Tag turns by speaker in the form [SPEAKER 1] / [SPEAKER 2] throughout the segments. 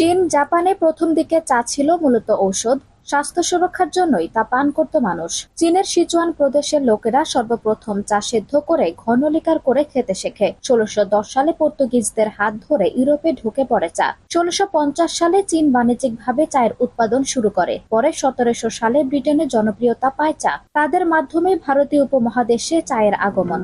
[SPEAKER 1] চীন জাপানে প্রথম দিকে চা ছিল মূলত ঔষধ, স্বাস্থ্য সুরক্ষার জন্যই তা পান করত মানুষ। চীনের সিচুয়ান প্রদেশের লোকেরা সর্বপ্রথম চা সেদ্ধ করে ঘন লিকার করে খেতে শেখে। ষোলশো দশ সালে পর্তুগিজদের হাত ধরে ইউরোপে ঢুকে পড়ে চা। ষোলশো পঞ্চাশ সালে চীন বাণিজ্যিকভাবে চায়ের উৎপাদন শুরু করে। পরে সতেরোশো সালে ব্রিটেনে জনপ্রিয়তা পায় চা। তাদের মাধ্যমে ভারতীয় উপমহাদেশে চায়ের আগমন।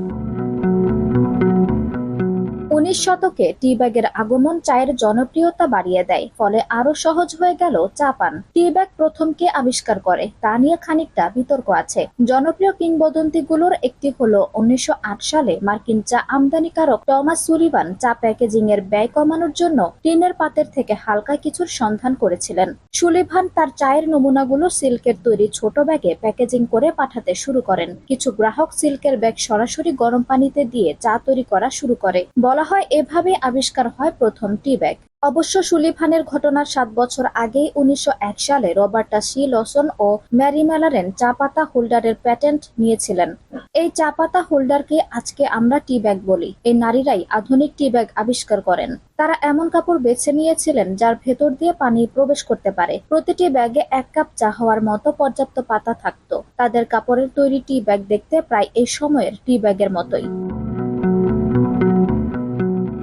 [SPEAKER 1] উনিশ শতকে টি ব্যাগের আগমন চায়ের জনপ্রিয়তা বাড়িয়ে দেয়, ফলে আরও সহজ হয়ে গেল চা পান টি ব্যাগ প্রথম কে আবিষ্কার করে, তা নিয়ে খানিকটা বিতর্ক আছে। জনপ্রিয় কিংবদন্তিগুলোর একটি হলো উনিশশো সালে মার্কিন চা আমদানিকারক টমাস সুলিভান চা প্যাকেজিং এর ব্যয় কমানোর জন্য টিনের পাতের থেকে হালকা কিছুর সন্ধান করেছিলেন। সুলিভান তার চায়ের নমুনাগুলো সিল্কের তৈরি ছোট ব্যাগে প্যাকেজিং করে পাঠাতে শুরু করেন। কিছু গ্রাহক সিল্কের ব্যাগ সরাসরি গরম পানিতে দিয়ে চা তৈরি করা শুরু করে। বলা হয় এভাবে আবিষ্কার হয় প্রথম টি ব্যাগ অবশ্য সুলিভানের ঘটনার সাত বছর আগেই উনিশশো এক সালে রবার্টা সি. লসন ও ম্যারি ম্যালারেন চা পাতা হোল্ডারের প্যাটেন্ট নিয়েছিলেন। এই চা পাতা হোল্ডারকে আজকে আমরা টি ব্যাগ বলি। এই নারীরাই আধুনিক টি ব্যাগ আবিষ্কার করেন। তারা এমন কাপড় বেছে নিয়েছিলেন যার ভেতর দিয়ে পানি প্রবেশ করতে পারে। প্রতিটি ব্যাগে এক কাপ চা হওয়ার মতো পর্যাপ্ত পাতা থাকতো। তাদের কাপড়ের তৈরি টি ব্যাগ দেখতে প্রায় এই সময়ের টি ব্যাগের মতোই।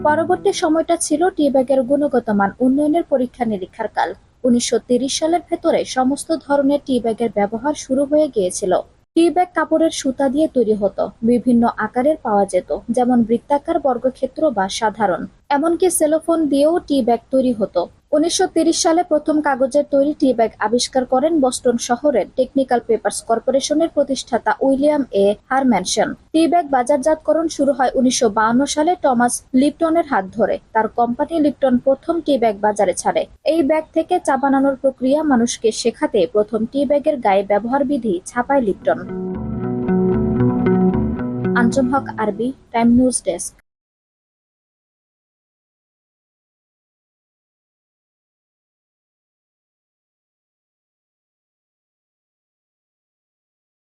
[SPEAKER 1] পরবর্তী সময়টা ছিল টি ব্যাগের গুণগত মান উন্নয়নের পরীক্ষা নিরীক্ষার কাল। উনিশশো সালের ভেতরে সমস্ত ধরনের টি ব্যাগের ব্যবহার শুরু হয়ে গিয়েছিল। টি ব্যাগ কাপড়ের সুতা দিয়ে তৈরি হতো, বিভিন্ন আকারের পাওয়া যেত, যেমন বৃত্তাকার বর্গক্ষেত্র বা সাধারণ। এমনকি সেলোফোন দিয়েও টি ব্যাগ তৈরি হতো। উনিশশো সালে প্রথম কাগজের তৈরি টি ব্যাগ আবিষ্কার করেন বস্টন শহরের টেকনিক্যাল পেপারস কর্পোরেশনের প্রতিষ্ঠাতা উইলিয়াম এ হারম্যানসন। টি ব্যাগ বাজারজাতকরণ শুরু হয় উনিশশো সালে টমাস লিপটনের হাত ধরে। তার কোম্পানি লিপটন প্রথম টি ব্যাগ বাজারে ছাড়ে। এই ব্যাগ থেকে চা বানানোর প্রক্রিয়া মানুষকে শেখাতে প্রথম টি ব্যাগের গায়ে ব্যবহার বিধি ছাপায় লিপটন। আঞ্জম হক, আরবি, টাইম নিউজ ডেস্ক।